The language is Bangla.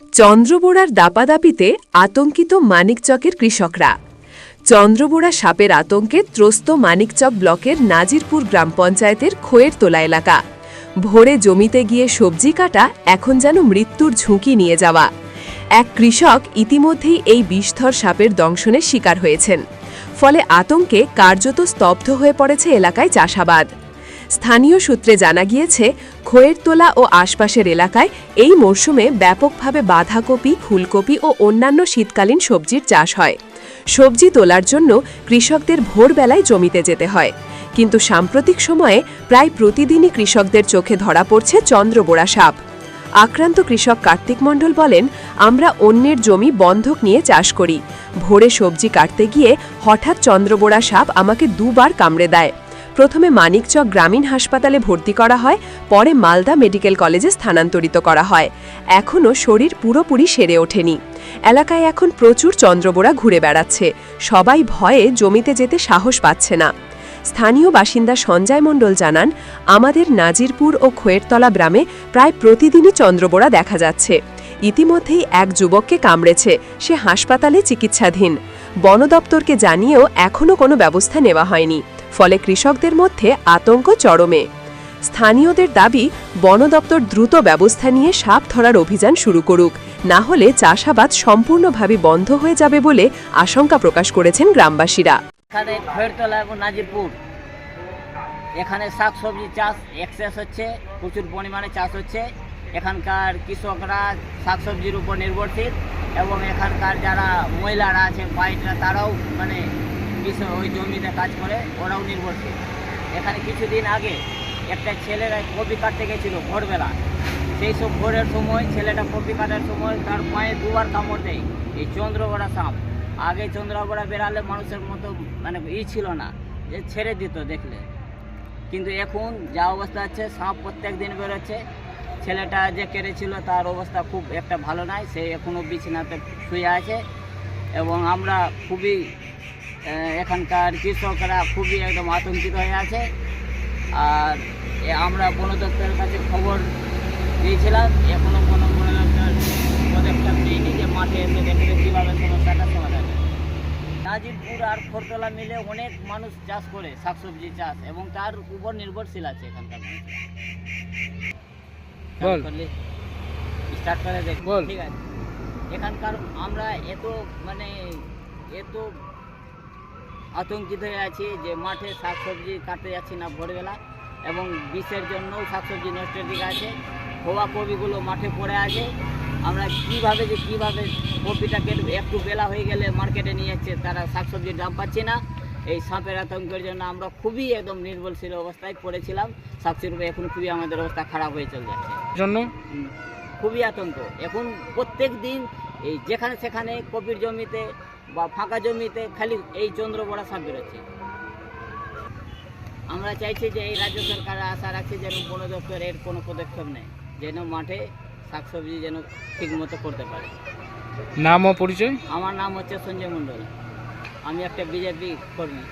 চন্দ্রবোড়ার দাপাদাপিতে আতঙ্কিত মানিকচকের কৃষকরা। চন্দ্রবোড়া সাপের আতঙ্কে ত্রস্ত মানিকচক ব্লকের নাজিরপুর গ্রাম পঞ্চায়েতের খোয়ের তোলা এলাকা। ভোরে জমিতে গিয়ে সবজি কাটা, এখন যেন মৃত্যুর ঝুঁকি নিয়ে যাওয়া। এক কৃষক ইতিমধ্যেই এই বিষধর সাপের দংশনের শিকার হয়েছেন। ফলে আতঙ্কে কার্যত স্তব্ধ হয়ে পড়েছে এলাকায় চাষাবাদ। স্থানীয় সূত্রে জানা গিয়েছে, খোয়েরতলা ও আশপাশের এলাকায় এই মরশুমে ব্যাপকভাবে বাঁধাকপি, ফুলকপি ও অন্যান্য শীতকালীন সবজির চাষ হয়। সবজি তোলার জন্য কৃষকদের ভোরবেলায় জমিতে যেতে হয়। কিন্তু সাম্প্রতিক সময়ে প্রায় প্রতিদিনই কৃষকদের চোখে ধরা পড়ছে চন্দ্রবোড়া সাপ। আক্রান্ত কৃষক কার্তিক মণ্ডল বলেন, আমরা অন্যের জমি বন্ধক নিয়ে চাষ করি। ভোরে সবজি কাটতে গিয়ে হঠাৎ চন্দ্রবোড়া সাপ আমাকে দুবার কামড়ে দেয়। প্রথমে মানিকচক গ্রামীণ হাসপাতালে ভর্তি করা হয়, পরে মালদা মেডিকেল কলেজে স্থানান্তরিত করা হয়। এখনও শরীর পুরোপুরি সেরে ওঠেনি। এলাকায় এখন প্রচুর চন্দ্রবোড়া ঘুরে বেড়াচ্ছে। সবাই ভয়ে জমিতে যেতে সাহস পাচ্ছে না। স্থানীয় বাসিন্দা সঞ্জয় মণ্ডল জানান, আমাদের নাজিরপুর ও খোয়েরতলা গ্রামে প্রায় প্রতিদিনই চন্দ্রবোড়া দেখা যাচ্ছে। ইতিমধ্যেই এক যুবককে কামড়েছে, সে হাসপাতালে চিকিৎসাধীন। বন দপ্তরকে জানিয়েও এখনও কোনো ব্যবস্থা নেওয়া হয়নি। ফলে কৃষকদের মধ্যে আতঙ্ক চরমে। স্থানীয়দের দাবি, বন দপ্তর দ্রুত ব্যবস্থা নিয়ে সাপ ধরার অভিযান শুরু করুক, না হলে চাষাবাদ সম্পূর্ণভাবে বন্ধ হয়ে যাবে বলে আশঙ্কা প্রকাশ করেছেন গ্রামবাসীরা। এখানে খয়েরতলা এবং নাজিরপুর। এখানে শাক সবজি চাষ এক্সেস হচ্ছে, প্রচুর পরিমাণে চাষ হচ্ছে। এখানকার কৃষকরা শাক সবজির উপর নির্ভরশীল এবং এখানকার যারা মহিলারা আছে, বাইকরা, তারাও মানে কৃষক ওই জমিতে কাজ করে, ওরাও নির্ভরশীল। এখানে কিছুদিন আগে একটা ছেলেরা কপি কাটতে গেছিল ভোরবেলা। সেই সব ভোরের সময় ছেলেটা কপি কাটার সময় তার পায়ে দুবার কামড় দেয়, এই চন্দ্রগড়া সাপ। আগে চন্দ্রগড়া বেড়ালে মানুষের মতো মানে ই ছিল না, যে ছেড়ে দিত দেখলে। কিন্তু এখন যা অবস্থা আছে সাপ প্রত্যেক দিন বেরোচ্ছে। ছেলেটা যে কেড়েছিল তার অবস্থা খুব একটা ভালো নাই, সে এখনও বিছানাতে শুয়ে আছে। এবং আমরা খুবই এখানকার কৃষকরা খুবই একদম আতঙ্কিত হয়ে আছে। আর আমরা বন দপ্তরের কাছে খবর দিয়েছিলাম এখনও কোনো বন দপ্তর পদক্ষেপ নিয়েনি যে মাঠে এসে দেখে কীভাবে সমস্যাটা সমাধান নাজিরপুর আর খরতলা মিলে অনেক মানুষ চাষ করে শাকসবজি চাষ এবং তার উপর নির্ভরশীল আছে এখানকার স্টার্ট করে দেখ বল। ঠিক আছে। এখানকার আমরা এত মানে এত আতঙ্কিত হয়ে আছি যে মাঠে শাকসবজি কাটতে যাচ্ছি না ভোরবেলা এবং বিষের জন্যও শাকসবজি নষ্টের দিকে আছে। খোয়া কপিগুলো মাঠে পড়ে আছে। আমরা কীভাবে যে কীভাবে কপিটা কেটে একটু বেলা হয়ে গেলে মার্কেটে নিয়ে যাচ্ছে তারা শাকসবজির দাম পাচ্ছে না। এই সাপের আতঙ্কের জন্য আমরা খুবই একদম নির্ভরশীল অবস্থায় পড়েছিলাম। শাকসবজির উপরে এখন খুবই আমাদের অবস্থা খারাপ হয়ে চলে যাচ্ছে জন্য খুবই আতঙ্ক। এখন প্রত্যেক দিন এই যেখানে সেখানে কপির জমিতে বা ফাঁকা জমিতে খালি এই চন্দ্রবড়া সাপ বেরোচ্ছে। আমরা চাইছি যে এই রাজ্য সরকার আশা রাখছি যেন বন দপ্তর এর কোনো পদক্ষেপ নেয় যেন মাঠে শাকসবজি যেন ঠিকমতো করতে পারে। নাম ও পরিচয়? আমার নাম হচ্ছে সঞ্জয় মণ্ডল। আমি একটা বিজেপি কর্মী।